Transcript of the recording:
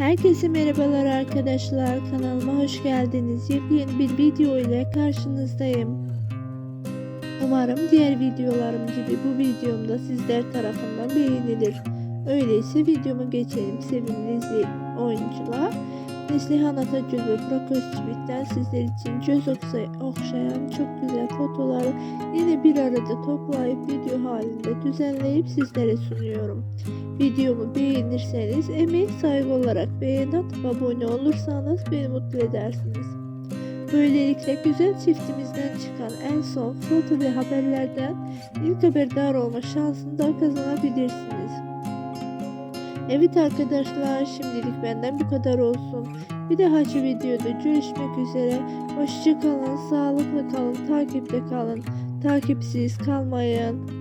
Herkese merhabalar arkadaşlar. Kanalıma hoş geldiniz. Yepyeni bir video ile karşınızdayım. Umarım diğer videolarım gibi bu videom da sizler tarafından beğenilir. Öyleyse videomu geçelim. Sevimli oyuncular. Neslihan ve Burak Özçivit'ten sizler için göz okşayan çok güzel fotoğrafları yine bir arada toplayıp video halinde düzenleyip sizlere sunuyorum. Videomu beğenirseniz emeğe sahibi olarak beğen atıp abone olursanız beni mutlu edersiniz. Böylelikle güzel çiftimizden çıkan en son foto ve haberlerden ilk haberdar olma şansını da kazanabilirsiniz. Evet arkadaşlar şimdilik benden bu kadar olsun. Bir dahaki videoda görüşmek üzere. Hoşçakalın, sağlıklı kalın, takipte kalın, takipsiz kalmayın.